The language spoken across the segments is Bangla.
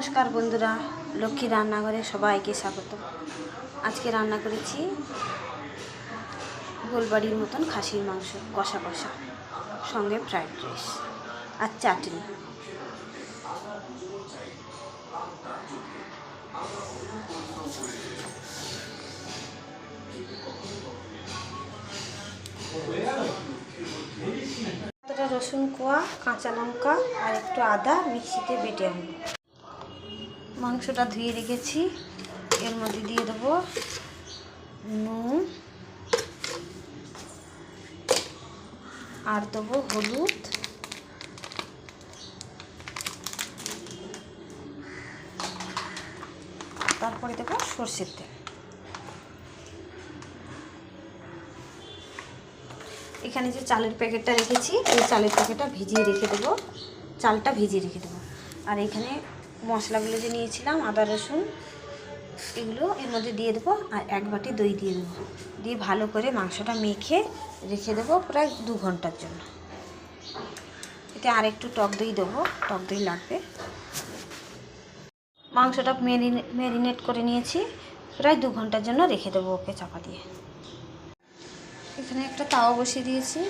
নমস্কার বন্ধুরা, লক্ষ্মী রান্নাঘরে সবাইকে স্বাগত। আজকে রান্না করেছি গোলবাড়ির মতন খাসির মাংস, কষা কষা, সঙ্গে ফ্রাইড রাইস আর চাটনি। রসুন কোয়া, কাঁচা লঙ্কা আর একটু আদা মিক্সিতে বেটে আনব। মাংসটা ধুয়ে রেখেছি। এর মধ্যে দিয়ে দেবো নুন, আর দেবো হলুদ। তারপরে দেবো সর্ষের তেল। এখানে যে চালের প্যাকেটটা রেখেছি, এই চালের প্যাকেটটা ভিজিয়ে রেখে দেবো। চালটা ভিজিয়ে রেখে দেবো। আর এখানে মশলাগুলো যে নিয়েছিলাম, আদা, রসুন, এগুলো এর মধ্যে দিয়ে দেবো আর এক বাটি দই দিয়ে দেবো। দিয়ে ভালো করে মাংসটা মেখে রেখে দেবো প্রায় দু ঘণ্টার জন্য। এতে আর একটু টক দই দেবো, টক দই লাগবে। মাংসটা মেরিনে ম্যারিনেট করে নিয়েছি, প্রায় দু ঘণ্টার জন্য রেখে দেবো ওকে চাপা দিয়ে। এখানে একটা তাওয়া বসিয়ে দিয়েছি।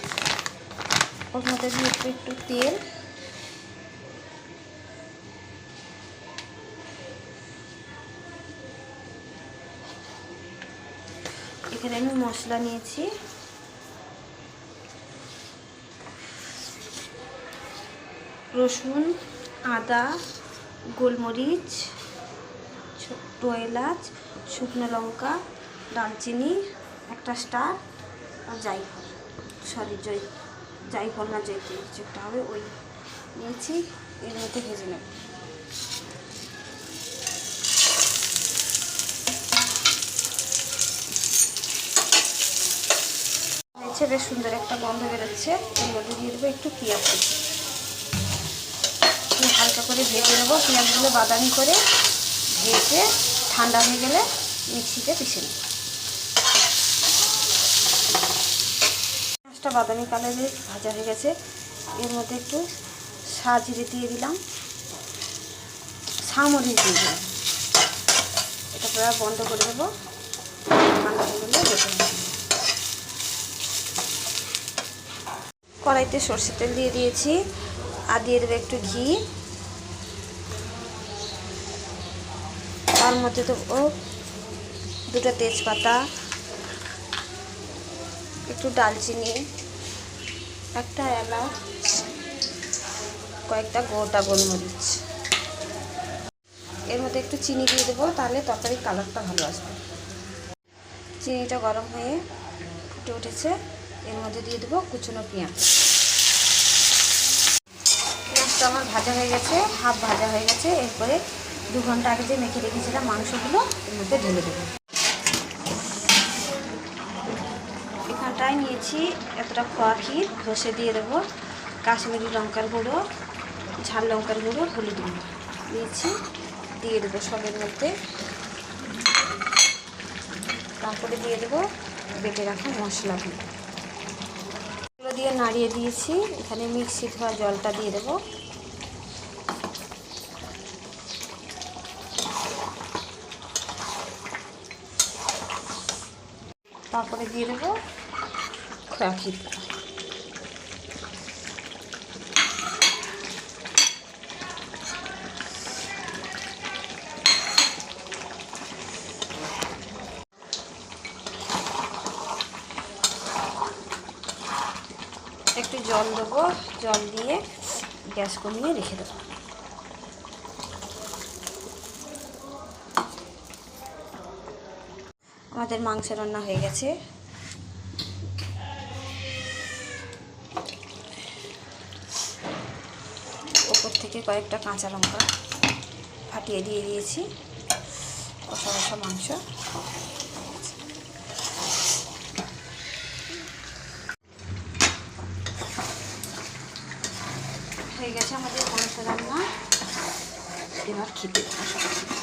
ওর মধ্যে দিয়ে একটু একটু তেল এখানে আমি মশলা নিয়েছি রসুন আদা গোলমরিচ ছোট্ট এলাচ শুকনো লঙ্কা দারচিনি একটা স্টার, আর জাইফল সরি জয় জাইফল না জয়ফল কিছু একটা হবে ওই। নিয়েছি, এর মধ্যে ভেজে নেব। হয়েছে বেশ সুন্দর একটা গন্ধ বেরোচ্ছে। এর মধ্যে দিয়ে দেবো একটু পেঁয়াজ হালকা করে ভেজে নেব। পেঁয়াজগুলো বাদামি করে ভেজে ঠান্ডা হয়ে গেলে মিক্সিতে পিষে নেব। পেঁয়াজটা বাদামি কালারে ভাজা হয়ে গেছে। এর মধ্যে একটু সাজিরে দিয়ে দিলাম। সামরিচ দিয়ে দিলাম। এটা প্রায় বন্ধ করে দেবো। ঠান্ডা হয়ে গেলে বেটে নেব কড়াইতে সর্ষের তেল দিয়ে দিয়েছি আর দিয়ে দেবো একটু ঘি। তার মধ্যে দেবো দুটো তেজপাতা, একটু ডালচিনি, একটা এলাচ, কয়েকটা গোটা গোলমরিচ। এর মধ্যে একটু চিনি দিয়ে দেবো, তাহলে তরকারির কালারটা ভালো আসবে। চিনিটা গরম হয়ে ফুটে উঠেছে। এর মধ্যে দিয়ে দেবো কুচনো পেঁয়াজ। পেঁয়াজটা আমার ভাজা হয়ে গেছে, হাফ ভাজা হয়ে গেছে। এরপরে দু ঘণ্টা আগে যে মেখে রেখেছিলাম মাংসগুলো, এর মধ্যে ঢেলে দেবো। এখানটায় নিয়েছি এতটা খোয়া ক্ষীর ঘষে দিয়ে দেবো কাশ্মীরি লঙ্কার গুঁড়ো, ঝাল লঙ্কার গুঁড়ো, হলুদ গুঁড়ো। দিয়েছি দিয়ে দেবো সবের মধ্যে। তারপরে দিয়ে দেবো বেটে রাখা মশলাগুলো। দিয়ে নাড়িয়ে দিয়েছি। এখানে মিক্সি ধোয়া জলটা দিয়ে দেবো। তারপরে দিয়ে দেবো খোয়া একটু জল দেবো, জল দিয়ে গ্যাস কমিয়ে রেখে দেবো। আমাদের মাংস রান্না হয়ে গেছে। ওপর থেকে কয়েকটা কাঁচা লঙ্কা ফাটিয়ে দিয়ে দিয়েছি। কষা কষা মাংস। হয়ে গেছে আমাদের মাংস রান্না এবার খেতে বসা